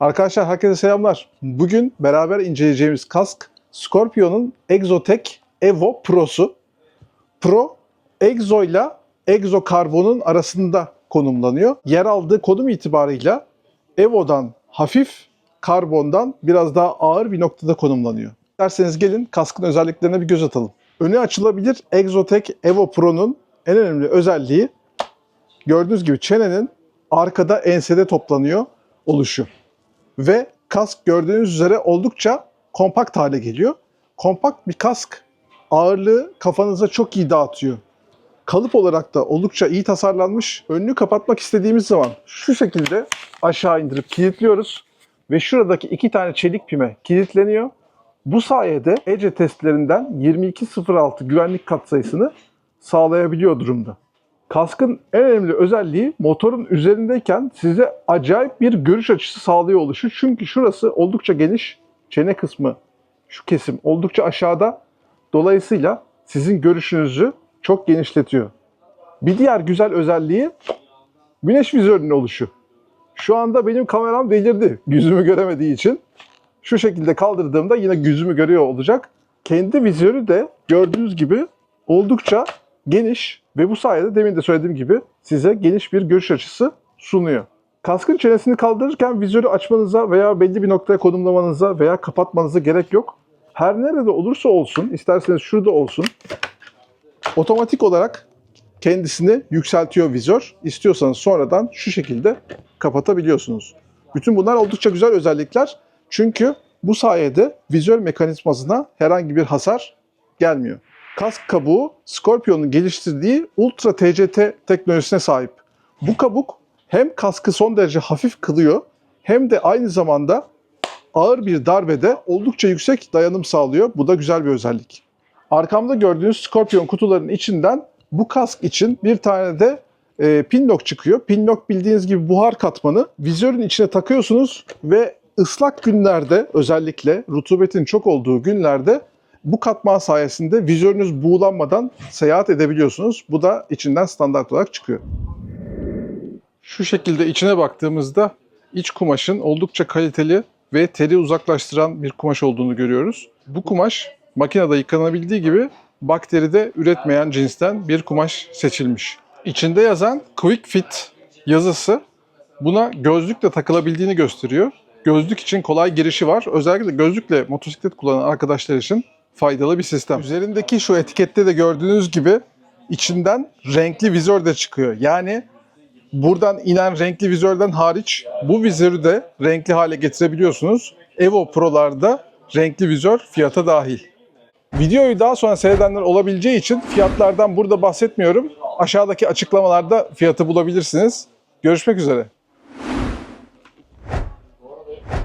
Arkadaşlar herkese selamlar. Bugün beraber inceleyeceğimiz kask Scorpion'un Exotech Evo Pro'su. Pro, Exo ile Exo Carbon'un arasında konumlanıyor. Yer aldığı konum itibarıyla Evo'dan hafif, karbondan biraz daha ağır bir noktada konumlanıyor. Derseniz gelin kaskın özelliklerine bir göz atalım. Önü açılabilir Exotech Evo Pro'nun en önemli özelliği gördüğünüz gibi çenenin arkada ensede toplanıyor oluşu. Ve kask gördüğünüz üzere oldukça kompakt hale geliyor. Kompakt bir kask ağırlığı kafanıza çok iyi dağıtıyor. Kalıp olarak da oldukça iyi tasarlanmış. Önünü kapatmak istediğimiz zaman şu şekilde aşağı indirip kilitliyoruz. Ve şuradaki iki tane çelik pime kilitleniyor. Bu sayede ECE testlerinden 2206 güvenlik katsayısını sağlayabiliyor durumda. Kaskın en önemli özelliği motorun üzerindeyken size acayip bir görüş açısı sağlıyor oluşu. Çünkü şurası oldukça geniş. Çene kısmı, şu kesim oldukça aşağıda. Dolayısıyla sizin görüşünüzü çok genişletiyor. Bir diğer güzel özelliği güneş vizörünün oluşu. Şu anda benim kameram delirdi yüzümü göremediği için. Şu şekilde kaldırdığımda yine yüzümü görüyor olacak. Kendi vizörü de gördüğünüz gibi oldukça geniş ve bu sayede demin de söylediğim gibi size geniş bir görüş açısı sunuyor. Kaskın çenesini kaldırırken vizörü açmanıza veya belli bir noktaya konumlamanıza veya kapatmanıza gerek yok. Her nerede olursa olsun, isterseniz şurada olsun, otomatik olarak kendisini yükseltiyor vizör. İstiyorsanız sonradan şu şekilde kapatabiliyorsunuz. Bütün bunlar oldukça güzel özellikler. Çünkü bu sayede vizör mekanizmasına herhangi bir hasar gelmiyor. Kask kabuğu Scorpion'un geliştirdiği Ultra TCT teknolojisine sahip. Bu kabuk hem kaskı son derece hafif kılıyor hem de aynı zamanda ağır bir darbede oldukça yüksek dayanım sağlıyor. Bu da güzel bir özellik. Arkamda gördüğünüz Scorpion kutularının içinden bu kask için bir tane de e, pinlock çıkıyor. Pinlock bildiğiniz gibi buhar katmanı. Vizörün içine takıyorsunuz ve ıslak günlerde özellikle rutubetin çok olduğu günlerde bu katman sayesinde vizörünüz buğulanmadan seyahat edebiliyorsunuz. Bu da içinden standart olarak çıkıyor. Şu şekilde içine baktığımızda iç kumaşın oldukça kaliteli ve teri uzaklaştıran bir kumaş olduğunu görüyoruz. Bu kumaş makinede yıkanabildiği gibi bakteride üretmeyen cinsten bir kumaş seçilmiş. İçinde yazan Quick Fit yazısı buna gözlükle takılabildiğini gösteriyor. Gözlük için kolay girişi var. Özellikle gözlükle motosiklet kullanan arkadaşlar için faydalı bir sistem. Üzerindeki şu etikette de gördüğünüz gibi içinden renkli vizör de çıkıyor. Yani buradan inen renkli vizörden hariç bu vizörü de renkli hale getirebiliyorsunuz. Evo Pro'larda renkli vizör fiyata dahil. Videoyu daha sonra seyredenler olabileceği için fiyatlardan burada bahsetmiyorum. Aşağıdaki açıklamalarda fiyatı bulabilirsiniz. Görüşmek üzere.